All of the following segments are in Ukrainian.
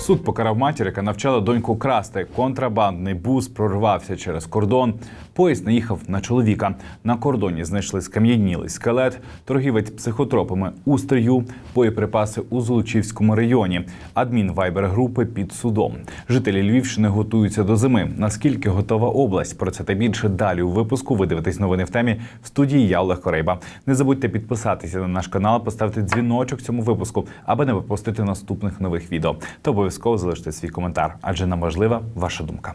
Суд покарав матір, яка навчала доньку красти. Контрабандний бус прорвався через кордон. Поїзд наїхав на чоловіка. На кордоні знайшли скам'янілий скелет, торгівець психотропами у стрию, боєприпаси у Золочівському районі. Адмін вайбер групи під судом. Жителі Львівщини готуються до зими. Наскільки готова область? Про це та більше далі у випуску. Ви дивитесь новини в темі в студії. Я Олег Корейба. Не забудьте підписатися на наш канал, поставити дзвіночок цьому випуску, аби не пропустити наступних нових відео. Та обов'язково залиште свій коментар, адже нам важлива ваша думка.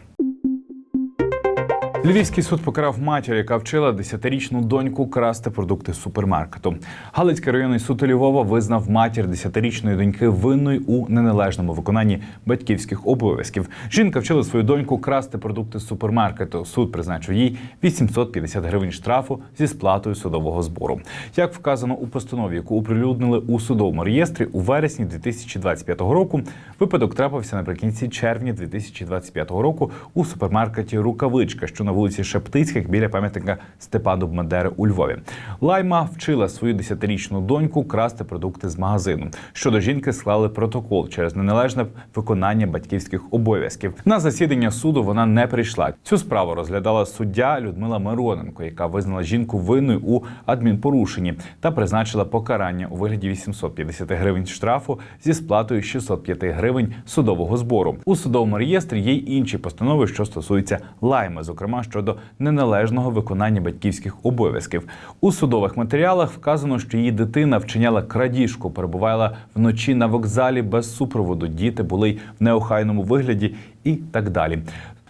Львівський суд покарав матір, яка вчила десятирічну доньку красти продукти супермаркету. Галицький районний суд Львова визнав матір десятирічної доньки винною у неналежному виконанні батьківських обов'язків. Жінка вчила свою доньку красти продукти супермаркету. Суд призначив їй 850 гривень штрафу зі сплатою судового збору. Як вказано у постанові, яку оприлюднили у судовому реєстрі у вересні 2025 року, випадок трапився наприкінці червня 2025 року у супермаркеті Рукавичка, що на вулиці Шептицьких біля пам'ятника Степану Бандери у Львові. Лайма вчила свою десятирічну доньку красти продукти з магазину. Щодо жінки склали протокол через неналежне виконання батьківських обов'язків. На засідання суду вона не прийшла. Цю справу розглядала суддя Людмила Мироненко, яка визнала жінку винною у адмінпорушенні та призначила покарання у вигляді 850 гривень штрафу зі сплатою 605 гривень судового збору. У судовому реєстрі є й інші постанови, що стосуються лайми, зокрема щодо неналежного виконання батьківських обов'язків. У судових матеріалах вказано, що її дитина вчиняла крадіжку, перебувала вночі на вокзалі без супроводу. Діти були й в неохайному вигляді і так далі.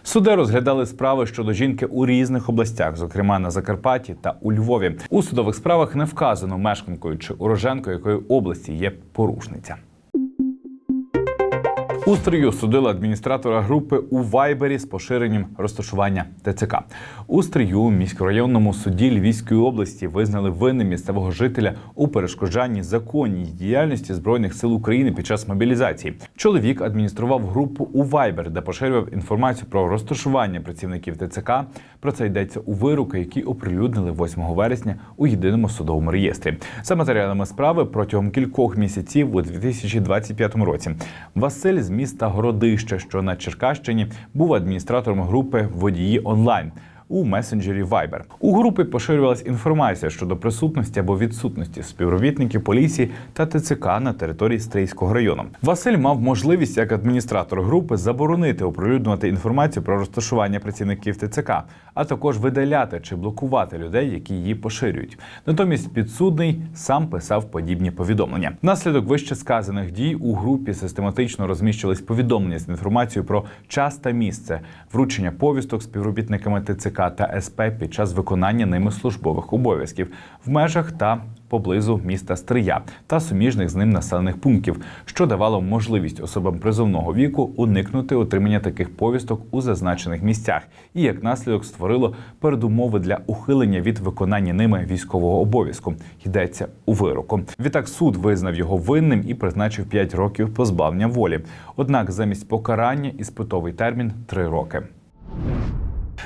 Суди розглядали справи щодо жінки у різних областях, зокрема на Закарпатті та у Львові. У судових справах не вказано мешканкою чи уроженкою якої області є порушниця. У стрию судили адміністратора групи у Вайбері з поширенням розташування ТЦК. У стрию міськрайонному суді Львівської області визнали винним місцевого жителя у перешкоджанні законній діяльності збройних сил України під час мобілізації. Чоловік адміністрував групу у Вайбер, де поширював інформацію про розташування працівників ТЦК. Про це йдеться у вироку, які оприлюднили 8 вересня у єдиному судовому реєстрі. За матеріалами справи протягом кількох місяців у 2025 році Василь з міста Городище, що на Черкащині, був адміністратором групи водії онлайн. У месенджері Viber. у групі поширювалась інформація щодо присутності або відсутності співробітників поліції та ТЦК на території Стрийського району. Василь мав можливість як адміністратор групи заборонити оприлюднювати інформацію про розташування працівників ТЦК, а також видаляти чи блокувати людей, які її поширюють. Натомість підсудний сам писав подібні повідомлення. Внаслідок вище сказаних дій у групі систематично розміщувались повідомлення з інформацією про час та місце вручення повісток співробітниками ТЦК та СП під час виконання ними службових обов'язків в межах та поблизу міста Стрия та суміжних з ним населених пунктів, що давало можливість особам призовного віку уникнути отримання таких повісток у зазначених місцях, і як наслідок створило передумови для ухилення від виконання ними військового обов'язку. Йдеться у вироку. Відтак суд визнав його винним і призначив 5 років позбавлення волі. Однак замість покарання іспитовий термін 3 роки.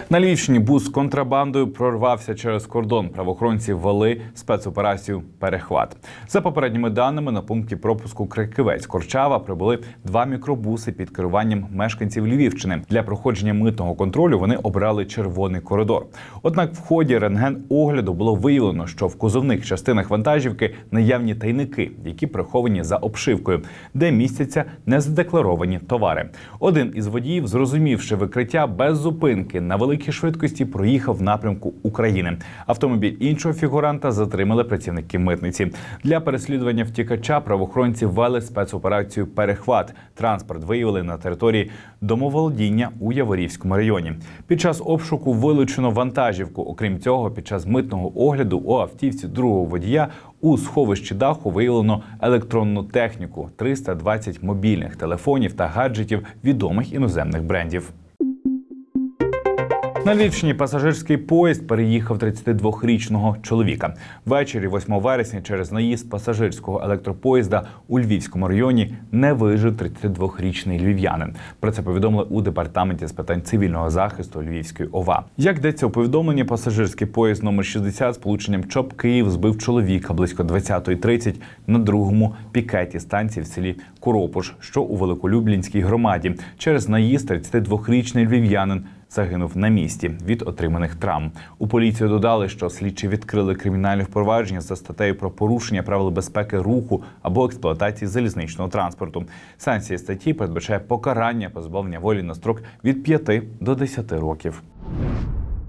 На Львівщині бус з контрабандою прорвався через кордон. Правоохоронці ввели спецоперацію Перехват. За попередніми даними на пункті пропуску Криківець Корчава прибули два мікробуси під керуванням мешканців Львівщини. Для проходження митного контролю вони обрали червоний коридор. Однак, в ході рентген-огляду було виявлено, що в кузовних частинах вантажівки наявні тайники, які приховані за обшивкою, де містяться незадекларовані товари. Один із водіїв, зрозумівши викриття без зупинки на великій швидкості проїхав в напрямку України. Автомобіль іншого фігуранта затримали працівники митниці. Для переслідування втікача правоохоронці ввели спецоперацію Перехват. Транспорт виявили на території домоволодіння у Яворівському районі. Під час обшуку вилучено вантажівку. Окрім цього, під час митного огляду у автівці другого водія у сховищі даху виявлено електронну техніку, 320 мобільних телефонів та гаджетів відомих іноземних брендів. На Львівщині пасажирський поїзд переїхав 32-річного чоловіка. Ввечері 8 вересня через наїзд пасажирського електропоїзда у Львівському районі не вижив 32-річний львів'янин. Про це повідомили у департаменті з питань цивільного захисту Львівської ОВА. Як йдеться у повідомленні, пасажирський поїзд номер 60 з полученням ЧОП Київ збив чоловіка близько 20.30 на другому пікеті станції в селі Куропуш, що у Великолюблінській громаді. Через наїзд 32-річний львів'янин загинув на місці від отриманих травм. У поліцію додали, що слідчі відкрили кримінальне впровадження за статтею про порушення правил безпеки руху або експлуатації залізничного транспорту. Санкція статті передбачає покарання позбавлення волі на строк від 5 до 10 років.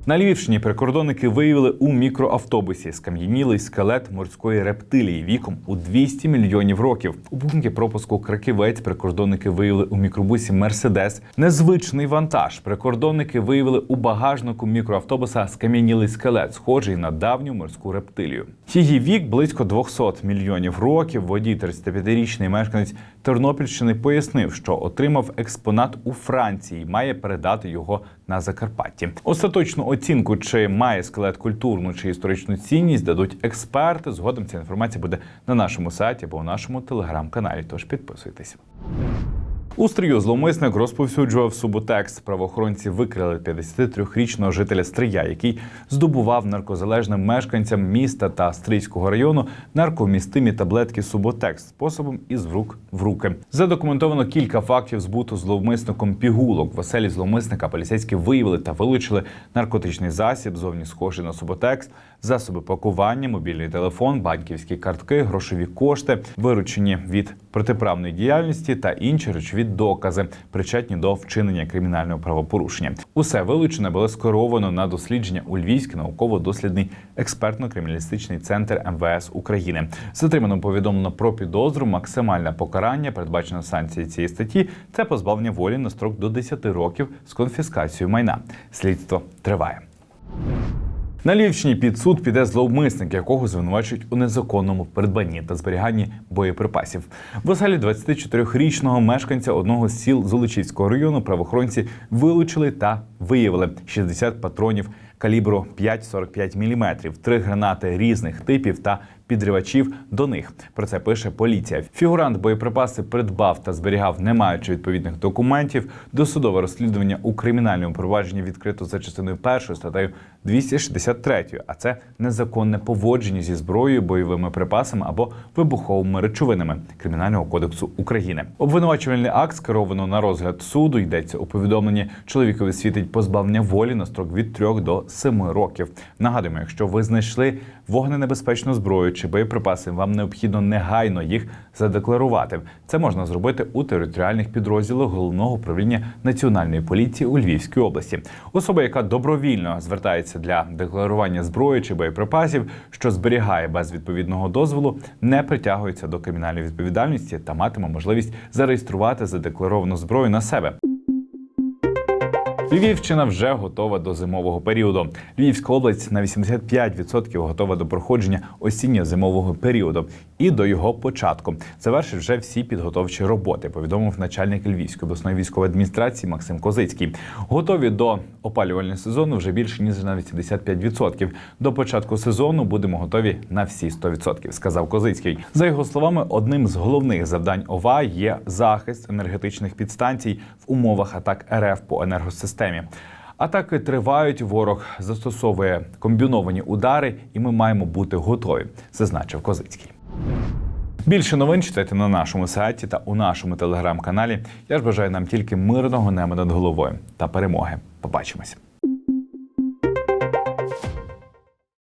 На Львівщині прикордонники виявили у мікроавтобусі скам'янілий скелет морської рептилії віком у 200 мільйонів років. У пункті пропуску Краківець прикордонники виявили у мікробусі Мерседес незвичний вантаж. Прикордонники виявили у багажнику мікроавтобуса скам'янілий скелет, схожий на давню морську рептилію. Її вік близько 200 мільйонів років. Водій 35-річний мешканець Тернопільщини пояснив, що отримав експонат у Франції, має передати його на Закарпатті. Остаточну оцінку, чи має скелет культурну чи історичну цінність, дадуть експерти. Згодом ця інформація буде на нашому сайті або у нашому телеграм-каналі. Тож підписуйтесь. У стрію зловмисник розповсюджував суботекст. Правоохоронці викрили 53-річного жителя Стрия, який здобував наркозалежним мешканцям міста та Стрийського району наркомістимі таблетки суботекст способом із рук в руки. Задокументовано кілька фактів збуту зловмисником пігулок. В оселі зловмисника поліцейські виявили та вилучили наркотичний засіб, зовні схожий на суботекст, засоби пакування, мобільний телефон, банківські картки, грошові кошти, виручені від протиправної діяльності та інші речові докази, причетні до вчинення кримінального правопорушення. Усе вилучене було скеровано на дослідження у Львівський науково-дослідний експертно-криміналістичний центр МВС України. Затримано повідомлено про підозру. Максимальне покарання, передбачено санкції цієї статті, це позбавлення волі на строк до 10 років з конфіскацією майна. Слідство триває. На Львівщині під суд піде зловмисник, якого звинувачують у незаконному придбанні та зберіганні боєприпасів. В оселі 24-річного мешканця одного з сіл Золочівського району правоохоронці вилучили та виявили 60 патронів калібру 5,45 мм, три гранати різних типів та підривачів до них. Про це пише поліція. Фігурант боєприпаси придбав та зберігав, не маючи відповідних документів. Досудове розслідування у кримінальному провадженні відкрито за частиною першої статтею 263, а це незаконне поводження зі зброєю, бойовими припасами або вибуховими речовинами Кримінального кодексу України. Обвинувачувальний акт скеровано на розгляд суду. Йдеться у повідомленні. Чоловікові світить позбавлення волі на строк від 3 до 7 років. Нагадуємо, якщо ви знайшли вогненебезпечну зброю чи боєприпаси, вам необхідно негайно їх задекларувати. Це можна зробити у територіальних підрозділах головного управління національної поліції у Львівській області. Особа, яка добровільно звертається для декларування зброї чи боєприпасів, що зберігає без відповідного дозволу, не притягується до кримінальної відповідальності та матиме можливість зареєструвати задекларовану зброю на себе. Львівщина вже готова до зимового періоду. Львівська область на 85% готова до проходження осінньо-зимового періоду і до його початку. Завершив вже всі підготовчі роботи. Повідомив начальник Львівської обласної військової адміністрації Максим Козицький. Готові до опалювального сезону вже більше ніж на 85%. До початку сезону будемо готові на всі 100%, сказав Козицький. За його словами, одним з головних завдань ОВА є захист енергетичних підстанцій в умовах атак РФ по енергосистемі. Атаки тривають. Ворог застосовує комбіновані удари, і ми маємо бути готові, зазначив Козицький. Більше новин читайте на нашому сайті та у нашому телеграм-каналі. Я ж бажаю нам тільки мирного неба над головою та перемоги. Побачимось.